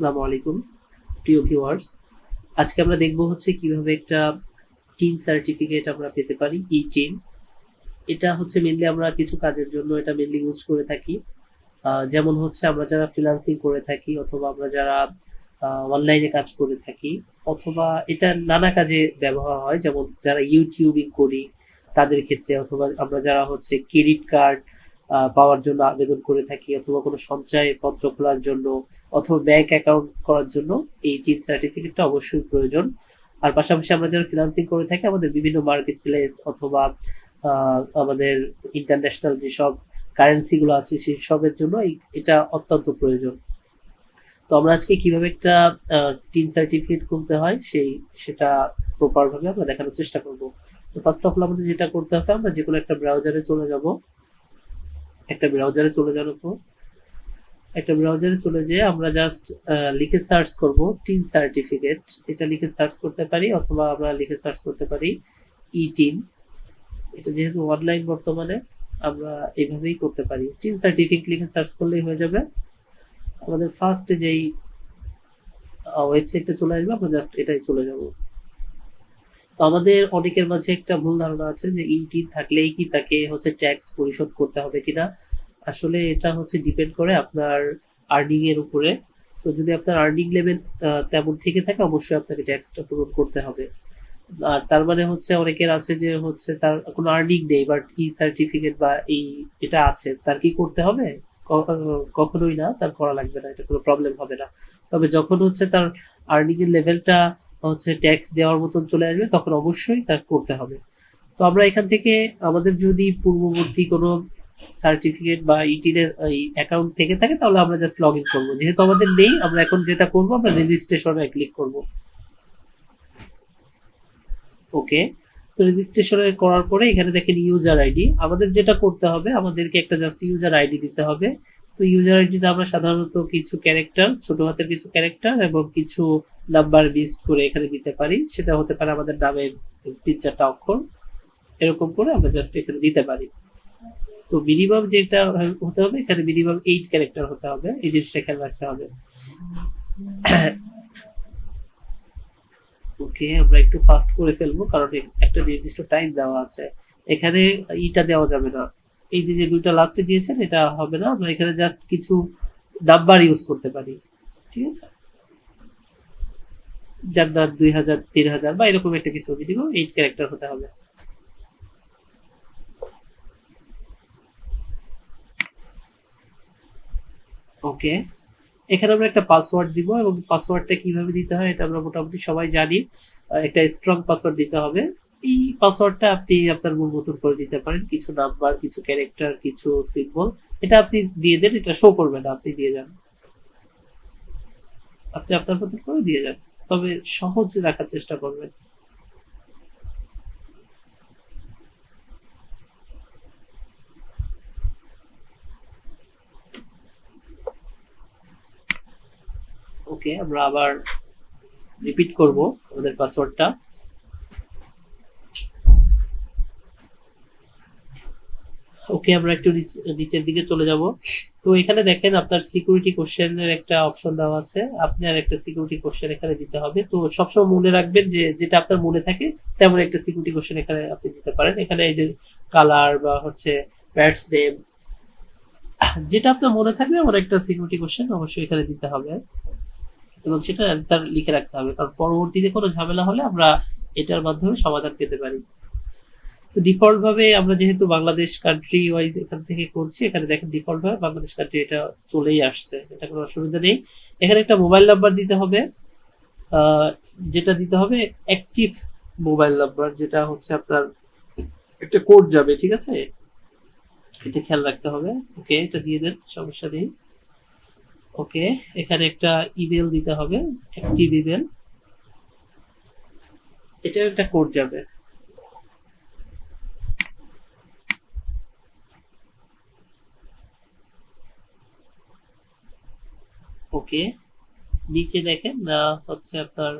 আসসালামু আলাইকুম, প্রিয় ভিউয়ার্স আজকে আমরা দেখব হচ্ছে কীভাবে একটা টিন সার্টিফিকেট আমরা পেতে পারি ই টিন এটা হচ্ছে মেনলি আমরা কিছু কাজের জন্য এটা মেনলি ইউজ করে থাকি। যেমন হচ্ছে আমরা যারা ফ্রিল্যান্সিং করে থাকি অথবা আমরা যারা অনলাইনে কাজ করে থাকি, অথবা এটা নানা কাজে ব্যবহার হয়, যেমন যারা ইউটিউবিং করি তাদের ক্ষেত্রে, অথবা আমরা যারা হচ্ছে ক্রেডিট কার্ড পাওয়ার জন্য আবেদন করে থাকি, অথবা কোনো সঞ্চয় পত্র খোলার জন্য অথবা ব্যাংক অ্যাকাউন্ট করার জন্য এই টিন সার্টিফিকেটটা অবশ্যই প্রয়োজন। আর পাশাপাশি আমরা যারা ফিনান্সিং করে থাকি, আমাদের বিভিন্ন মার্কেট প্লেস অথবা আমাদের ইন্টারন্যাশনাল যেসব কারেন্সি গুলো আছে, সেই সবের জন্য এটা অত্যন্ত প্রয়োজন। তো আমরা আজকে কীভাবে একটা টিন সার্টিফিকেট খুলতে হয়, সেই, সেটা প্রপার ভাবে আমরা দেখানোর চেষ্টা করব। তো ফার্স্ট অফ অল আমাদের যেটা করতে হবে, আমরা যে কোনো একটা ব্রাউজারে চলে যাব। একটা ব্রাউজারে চলে যাওয়ার পর একটা ব্রাউজারে চলে যেয়ে আমরা জাস্ট লিখে সার্চ করব টিন সার্টিফিকেট এটা লিখে সার্চ করতে পারি অথবা আমরা লিখে সার্চ করতে পারি ই টিন এটা যেহেতু অনলাইন বর্তমানে, আমরা এইভাবেই করতে পারি। টিন সার্টিফিকেট লিখে সার্চ করলেই হয়ে যাবে। আমাদের ফার্স্টে যেই ওয়েবসাইটটা চলে আসবে, আমরা জাস্ট এটাই চলে যাব। তো আমাদের অনেকের মাঝে একটা ভুল ধারণা আছে যে ইটি থাকলেই কি তাকে হচ্ছে ট্যাক্স পরিশোধ করতে হবে কিনা। আসলে এটা হচ্ছে ডিপেন্ড করে আপনার আর্নিং এর উপরে। সো যদি আপনার আর্নিং লেভেল তেমন থেকে থাকে, অবশ্যই আপনাকে ট্যাক্সটা পূরণ করতে হবে। আর তার মানে হচ্ছে অনেকের আছে যে হচ্ছে তার কোনো আর্নিং নেই বাট ই সার্টিফিকেট বা এই এটা আছে, তার কি করতে হবে? কখনোই না, তার করা লাগবে না, এটা কোনো প্রবলেম হবে না। তবে যখন হচ্ছে তার আর্নিং এর লেভেলটা হচ্ছে ট্যাক্স দেওয়ার মতন চলে আসবে, তখন অবশ্যই তার করতে হবে। তো আমরা এখান থেকে আমাদের যদি পূর্ববর্তী কোনো সার্টিফিকেট বা ইটিনের অ্যাকাউন্ট থেকে থাকে, তাহলে আমরা জাস্ট লগ ইন করব। যেহেতু আমাদের নেই, আমরা এখন যেটা করব, আমরা রেজিস্ট্রেশনে ক্লিক করব। ওকে তো রেজিস্ট্রেশনে করার পরে এখানে দেখেন ইউজার আইডি আমাদের যেটা করতে হবে, আমাদেরকে একটা জাস্ট ইউজার আইডি দিতে হবে। তো ইউজার আইডিতে আমরা সাধারণত কিছু ক্যারেক্টার ছোট হাতের কিছু ক্যারেক্টার এবং কিছু নাম্বার লিস্ট করে এখানে দিতে পারি। সেটা হতে পারে আমাদের নামের তিন চারটা অক্ষর। এরকম করে আমরা জাস্ট এখানে দিতে পারি। তো মিনিমাম যেটা হতে হবে, এখানে মিনিমাম এইট ক্যারেক্টার হতে হবে। এই জিনিসটা খেয়াল রাখতে হবে। ওকে, আমরা একটু ফাস্ট করে ফেলব, কারণ একটা নির্দিষ্ট টাইম দেওয়া আছে। এখানে ইটা দেওয়া যাবে না। এই যে দুইটা লাস্টে দিয়েছেন, এটা হবে না। আমরা এখানে জাস্ট কিছু নাম্বার ইউজ করতে পারি। ঠিক আছে? যার জান্নাত দুই হাজার, তিন হাজার বা এরকম একটা কিছু মিনিমাম এইট ক্যারেক্টার হতে হবে। ওকে? এখানে আমরা একটা পাসওয়ার্ড দিব এবং পাসওয়ার্ডটা কীভাবে দিতে হয় এটা আমরা মোটামুটি সবাই জানি। একটা স্ট্রং পাসওয়ার্ড দিতে হবে। এই পাসওয়ার্ডটা আপনি আপনার মন মতন করে দিতে পারেন। কিছু নাম্বার কিছু ক্যারেক্টার কিছু সিম্বল এটা আপনি দিয়ে দেন, এটা শো করবে না, আপনি দিয়ে যান। আপনি আপনার মতন করে দিয়ে যান। তবে সহজ রাখার চেষ্টা করবেন। ওকে আমরা আবার রিপিট করব আমাদের পাসওয়ার্ডটা ওকে আমরা একটু নিচের দিকে চলে যাব। তো এখানে দেখেন আপনার সিকিউরিটি কোশ্চেনের একটা অপশন দেওয়া আছে। আপনার একটা সিকিউরিটি কোশ্চেন এখানে দিতে হবে। তো সবসময় মনে রাখবেন যে, যেটা আপনার মনে থাকে, তেমন একটা সিকিউরিটি কোশ্চেন এখানে আপনি দিতে পারেন। এখানে এই যে কালার বা হচ্ছে প্যাটস নেম যেটা আপনার মনে থাকবে, আমার একটা সিকিউরিটি কোশ্চেন অবশ্যই এখানে দিতে হবে। এবং সেটা অ্যান্সার লিখে রাখতে হবে। কারণ পরবর্তীতে কোনো ঝামেলা হলে আমরা এটার মাধ্যমে সমাধান পেতে পারি। তো ডিফল্ট ভাবে আমরা যেহেতু বাংলাদেশ কান্ট্রি ওয়াইজ এখান থেকে করছি, এখানে দেখেন ডিফল্ট ভাবে বাংলাদেশ কান্ট্রি এটা চলেই আসছে। এটা কোনো অসুবিধা নেই। এখানে একটা মোবাইল নাম্বার দিতে হবে। যেটা দিতে হবে অ্যাক্টিভ মোবাইল নাম্বার যেটা হচ্ছে আপনার একটা কোড যাবে, ঠিক আছে? এটা খেয়াল রাখতে হবে। ওকে এটা দিয়ে দেন, সমস্যা নেই। ওকে, এখানে একটা ইমেল দিতে হবে অ্যাক্টিভ ইমেল এটা একটা কোড যাবে। ওকে, নিচে দেখেন হচ্ছে আপনার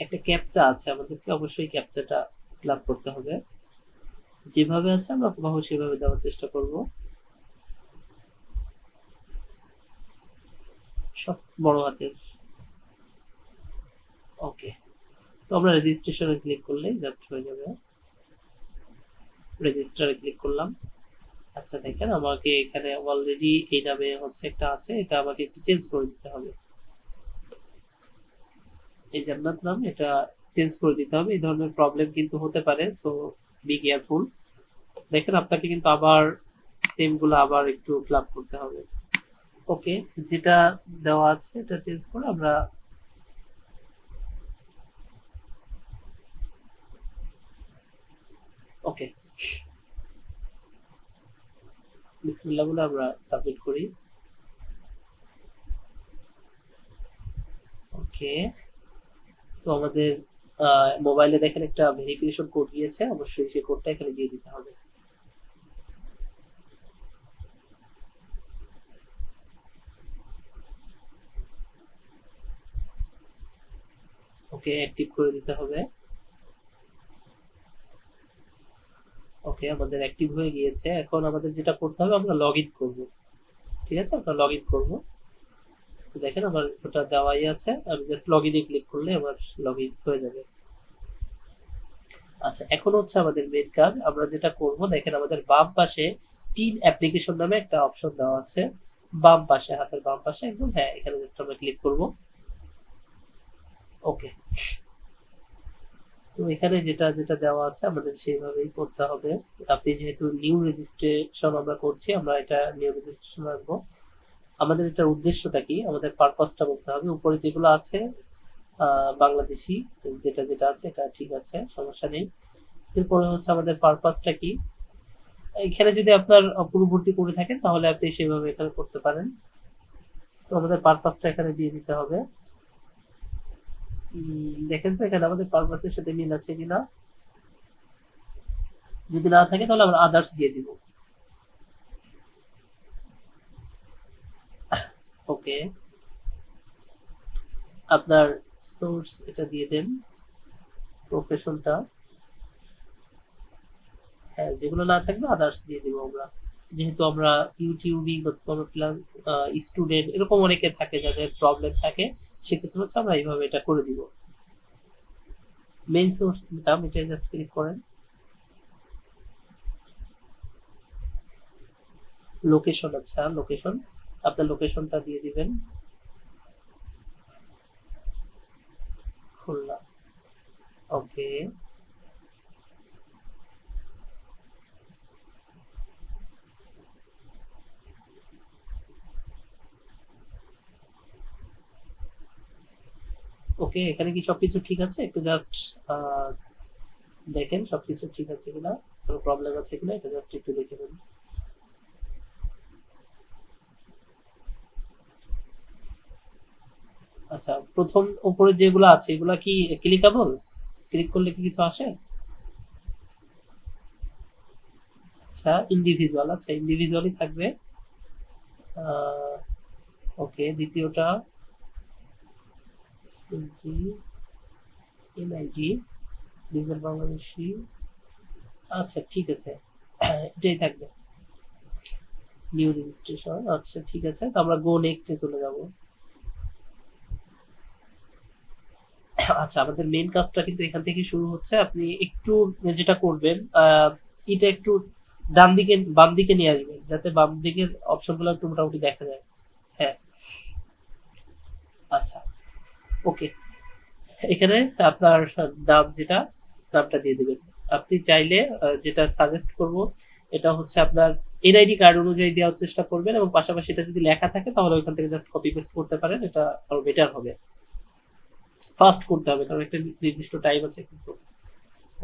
একটা ক্যাপচা আছে, আমাদেরকে অবশ্যই ক্যাপচাটা ফিল করতে হবে। যেভাবে আছে আমরা সেভাবে দেওয়ার চেষ্টা করব। সব বড় হাতের। ওকে তো আমরা রেজিস্ট্রেশনে ক্লিক করলেই জাস্ট হয়ে যাবে। রেজিস্টারে ক্লিক করলাম। আচ্ছা দেখেন আমাকে এখানে অলরেডি এই নামে হচ্ছে একটা আছে, এটা আমাকে একটু চেঞ্জ করে দিতে হবে। এই জান্নাত নাম, এটা চেঞ্জ করে দিতে হবে। এই ধরনের প্রবলেম কিন্তু হতে পারে সো বি কেয়ারফুল দেখেন আপনাকে কিন্তু আবার সেমগুলো আবার একটু ফ্লাপ করতে হবে। ওকে যেটা দেওয়া আছে, এটা চেঞ্জ করে আমরা ওকে। বিসমিল্লাহ বলে আমরা সাবমিট করি। ওকে। তো আমাদের মোবাইলে দেখেন একটা ভেরিফিকেশন কোড দিয়েছে, অবশ্যই সেই কোডটা এখানে দিয়ে দিতে হবে। ওকে অ্যাক্টিভ করে দিতে হবে। ওকে, আমাদের অ্যাক্টিভ হয়ে গিয়েছে। এখন আমাদের যেটা করতে হবে, আমরা লগ ইন করব। ঠিক আছে? আমরা লগ ইন করব দেখেন, আমার ওটা দেওয়াই আছে। আমি জাস্ট লগ ইনে ক্লিক করলে আমার লগ ইন হয়ে যাবে। আচ্ছা এখন হচ্ছে আমাদের মেন কাজ। আমরা যেটা করব, দেখেন, আমাদের বাম পাশে টিন অ্যাপ্লিকেশন নামে একটা অপশন দেওয়া আছে। বাম পাশে, হাতের বাম পাশে, একদম হ্যাঁ এখানে জাস্ট আমরা ক্লিক করব। ওকে তো এখানে যেটা যেটা দেওয়া আছে, আমাদের সেইভাবেই করতে হবে। আপনি যেহেতু নিউ রেজিস্ট্রেশন আমরা করছি, আমরা এটা নিউ রেজিস্ট্রেশন রাখব। আমাদের এটার উদ্দেশ্যটা কি? আমাদের পারপাসটা বলতে হবে। উপরে যেগুলো আছে বাংলাদেশি, যেটা যেটা আছে, এটা ঠিক আছে, সমস্যা নেই। এরপরে হচ্ছে আমাদের পারপাসটা কি? এখানে যদি আপনার পূর্ববর্তী করে থাকেন, তাহলে আপনি সেভাবে এখানে করতে পারেন। তো আমাদের পারপাসটা এখানে দিয়ে দিতে হবে। দেখেন তো, এখানে আমাদের পারপাসের সাথে মিল আছে কিনা? যদি না থাকে, তাহলে আমরা আদার্স দিয়ে দিব। ওকে আপনার সোর্স এটা দিয়ে দেন প্রফেশনটা হ্যাঁ যেগুলো না থাকবে আদার্স দিয়ে দিব আমরা। যেহেতু আমরা ইউটিউবিং স্টুডেন্ট এরকম অনেকে থাকে যাদের প্রবলেম থাকে। সেক্ষেত্রে হচ্ছে আমরা এইভাবে এটা করে দিব। মেইন সোর্স দাম এটা জাস্ট ক্লিক করেন। লোকেশন আচ্ছা লোকেশন আপনার লোকেশনটা দিয়ে দিবেন। খুলনা। ওকে ওকে, এখানে কি সবকিছু ঠিক আছে? একটু জাস্ট দেখেন সবকিছু ঠিক আছে কিনা, কোনো প্রবলেম আছে কিনা, এটা জাস্ট একটু দেখে নেন। আচ্ছা প্রথম উপরে যেগুলো আছে, এগুলা কি ক্লিকেবল ক্লিক করলে কি কিছু আসে? আচ্ছা ইন্ডিভিজুয়াল আচ্ছা ইন্ডিভিজুয়ালই থাকবে। ওকে, দ্বিতীয়টা এনআইজি ডিজেল বাংলাদেশি আচ্ছা ঠিক আছে। এটাই থাকবে। নিউ রেজিস্ট্রেশন আচ্ছা ঠিক আছে। তো আমরা গো নেক্সটে চলে যাব। আচ্ছা আমাদের মেন কাজটা কিন্তু এখান থেকে শুরু হচ্ছে। আপনি একটু যেটা করবেন এটা একটু ডান দিকে, বাম দিকে নিয়ে আসবেন, যাতে বাম দিকের অপশনগুলো একটু মোটামুটি দেখা যায়। হ্যাঁ। আচ্ছা। ওকে এখানে আপনার দাম যেটা, দামটা দিয়ে দেবেন। আপনি চাইলে যেটা সাজেস্ট করব, এটা হচ্ছে আপনার এনআইডি কার্ড অনুযায়ী দেওয়ার চেষ্টা করবেন এবং পাশাপাশি এটা যদি লেখা থাকে, তাহলে ওইখান থেকে জাস্ট কপি পেস্ট করতে পারেন, এটা আরও বেটার হবে। ফাস্ট করতে হবে, কারণ একটা নির্দিষ্ট টাইম আছে কিন্তু।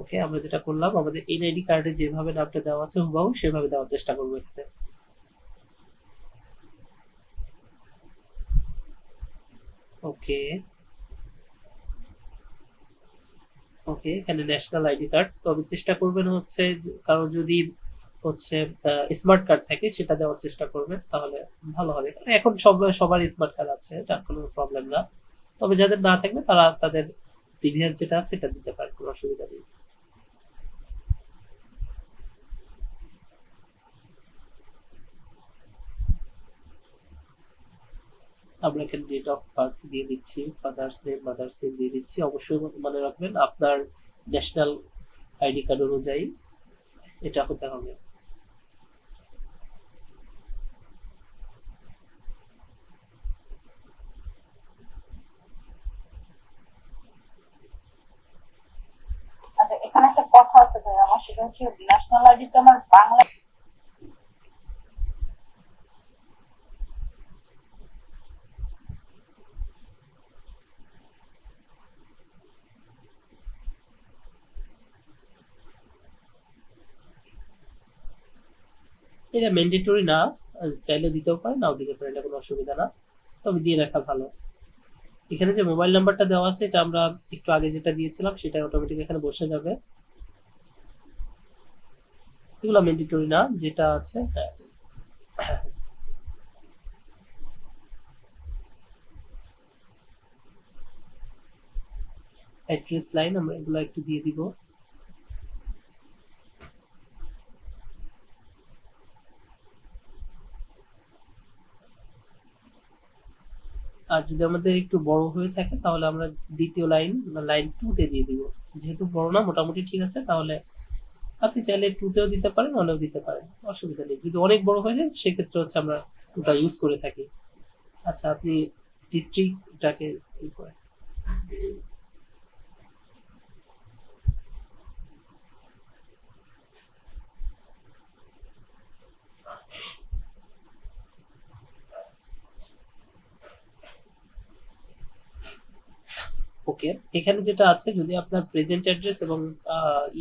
ওকে আমরা যেটা করলাম, আমাদের এনআইডি কার্ডে যেভাবে নামটা দেওয়া আছে, হুবাহু সেভাবে দেওয়ার চেষ্টা করব এখানে। ওকে ওকে, এখানে ন্যাশনাল আইডি কার্ড তবে চেষ্টা করবেন হচ্ছে কারও যদি হচ্ছে স্মার্ট কার্ড থাকে, সেটা দেওয়ার চেষ্টা করবেন, তাহলে ভালো হবে। এখন সব, সবার স্মার্ট কার্ড আছে তার কোনো প্রবলেম না। তবে যাদের না থাকবে, তারা তাদের প্রিভিয়াস যেটা আছে সেটা দিতে পারে কোনো অসুবিধা নেই। আমরা এখানে ডেট অফ বার্থ দিয়ে দিচ্ছি ফাদার্স নেম মাদার্স নেম দিয়ে দিচ্ছি। অবশ্যই মনে রাখবেন, আপনার ন্যাশনাল আইডি কার্ড অনুযায়ী এটা হতে হবে। আচ্ছা এখানে একটা কথা আছে আমার সেটা হচ্ছে ন্যাশনাল আইডি আমার বাংলা এটা ম্যান্ডেটরি না চাইলে দিতেও পারে, নাও দিতে পারে, এটা কোনো অসুবিধা না। তবে দিয়ে রাখা ভালো। এখানে যে মোবাইল নাম্বারটা দেওয়া আছে, এটা আমরা একটু আগে যেটা দিয়েছিলাম, সেটা অটোমেটিক এখানে বসে যাবে। এগুলো ম্যান্ডেটরি না, যেটা আছে। অ্যাড্রেস লাইন আমরা এগুলো একটু দিয়ে দিব। আর যদি আমাদের একটু বড় হয়ে থাকে, তাহলে আমরা দ্বিতীয় লাইন বা লাইন টু তে দিয়ে দিব। যেহেতু বড় না, মোটামুটি ঠিক আছে, তাহলে আপনি চাইলে টু তেও দিতে পারেন অনেক দিতে পারেন, অসুবিধা নেই। যদি অনেক বড় হয়ে যায়, সেক্ষেত্রে হচ্ছে আমরা টুটা ইউজ করে থাকি। আচ্ছা আপনি ডিস্ট্রিক্টটাকে ই করে ওকে। এখানে যেটা আছে, যদি আপনার প্রেজেন্ট অ্যাড্রেস এবং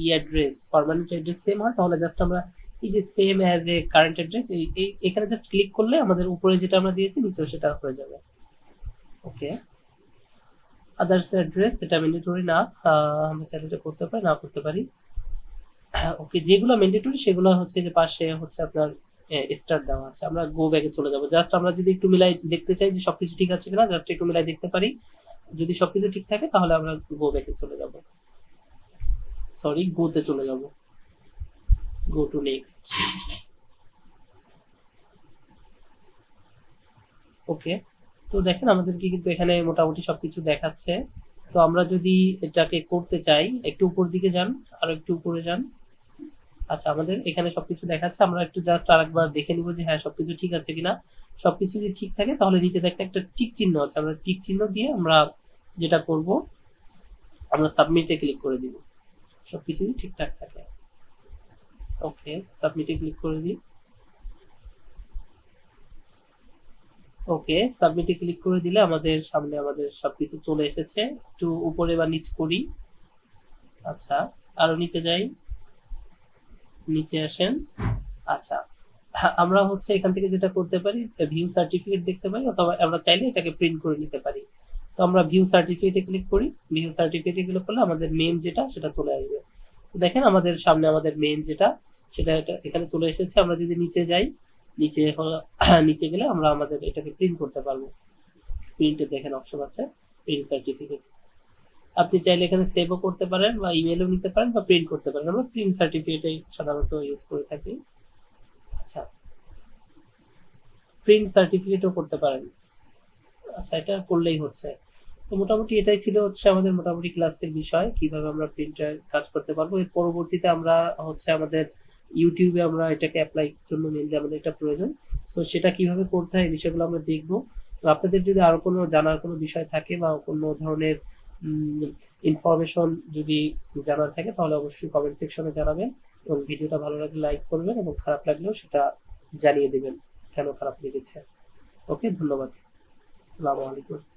ই অ্যাড্রেস পার্মানেন্ট অ্যাড্রেস সেম হয়, তাহলে জাস্ট আমরা এই যে same as a current address এই এখানে জাস্ট ক্লিক করলে আমাদের উপরে যেটা আমরা দিয়েছি, নিচেও সেটা হয়ে যাবে। ওকে। আদার্স অ্যাড্রেস এটা ম্যান্ডেটরি না আমরা চাইলে এটা করতে পারি, না করতে পারি। ওকে, যেগুলো ম্যান্ডেটরি সেগুলো হচ্ছে যে পাশে হচ্ছে আপনার স্টার দেওয়া আছে। আমরা গো ব্যাকে চলে যাব। জাস্ট আমরা যদি একটু মিলাই দেখতে চাই যে সবকিছু ঠিক আছে কিনা জাস্ট একটু মিলাই দেখতে পারি। যদি সবকিছু ঠিক থাকে, তাহলে আমরা গো ব্যাকে চলে যাব। সরি গোতে চলে যাব। গো টু নেক্সট ওকে তো দেখেন আমাদেরকে কিন্তু এখানে মোটামুটি সবকিছু দেখাচ্ছে। তো আমরা যদি এটাকে করতে চাই, একটু উপর দিকে যান, আর একটু উপরে যান। আচ্ছা আমাদের এখানে সবকিছু দেখাচ্ছে। আমরা একটু জাস্ট আরেকবার দেখে নিব যে হ্যাঁ সবকিছু ঠিক আছে কিনা। সবকিছু যদি ঠিক থাকে, তাহলে নিচে দেখতে একটা টিক চিহ্ন আছে। আমরা টিক চিহ্ন দিয়ে আমরা যেটা করব আমরা সাবমিটে ক্লিক করে দিব। সবকিছু যদি ঠিকঠাক থাকে। ওকে সাবমিটে ক্লিক করে দিই। ওকে সাবমিটে ক্লিক করে দিলে আমাদের সামনে আমাদের সবকিছু চলে এসেছে। একটু উপরে বা নিচ করি। আচ্ছা আরও নিচে যাই। নিচে আসেন। আচ্ছা আমরা হচ্ছে এখান থেকে যেটা করতে পারি ভিউ সার্টিফিকেট দেখতে পারি, অথবা আমরা চাইলে এটাকে প্রিন্ট করে নিতে পারি। তো আমরা ভিউ সার্টিফিকেটে ক্লিক করি। ভিউ সার্টিফিকেটে ক্লিক করলে আমাদের মেন যেটা, সেটা চলে আসবে। দেখেন আমাদের সামনে আমাদের মেন যেটা, সেটা এখানে চলে এসেছে। আমরা যদি নিচে যাই, নিচে নিচে গেলে আমরা আমাদের এটাকে প্রিন্ট করতে পারব। প্রিন্টে দেখেন অপশন আছে প্রিন্ট সার্টিফিকেট আপনি চাইলে এখানে সেভও করতে পারেন বা ইমেলও নিতে পারেন বা প্রিন্ট করতে পারেন। আমরা প্রিন্ট সার্টিফিকেটে সাধারণত ইউজ করে থাকি। আচ্ছা। প্রিন্ট সার্টিফিকেটও করতে পারেন। আচ্ছা এটা করলেই হচ্ছে। তো মোটামুটি এটাই ছিল হচ্ছে আমাদের মোটামুটি ক্লাসের বিষয়, কীভাবে আমরা প্রিন্টার কাজ করতে পারব। এর পরবর্তীতে আমরা হচ্ছে আমাদের ইউটিউবে আমরা এটাকে অ্যাপ্লাই জন্য মেনলি আমাদের এটা প্রয়োজন। সো সেটা কীভাবে করতে হয় এই বিষয়গুলো আমরা দেখব। আপনাদের যদি আরও কোনো জানার কোনো বিষয় থাকে বা কোনো ধরনের ইনফরমেশন যদি জানার থাকে, তাহলে অবশ্যই কমেন্ট সেকশনে জানাবেন এবং ভিডিওটা ভালো লাগলে লাইক করবেন এবং খারাপ লাগলেও সেটা জানিয়ে দেবেন কেন খারাপ লেগেছে। ওকে ধন্যবাদ। আসসালামু আলাইকুম।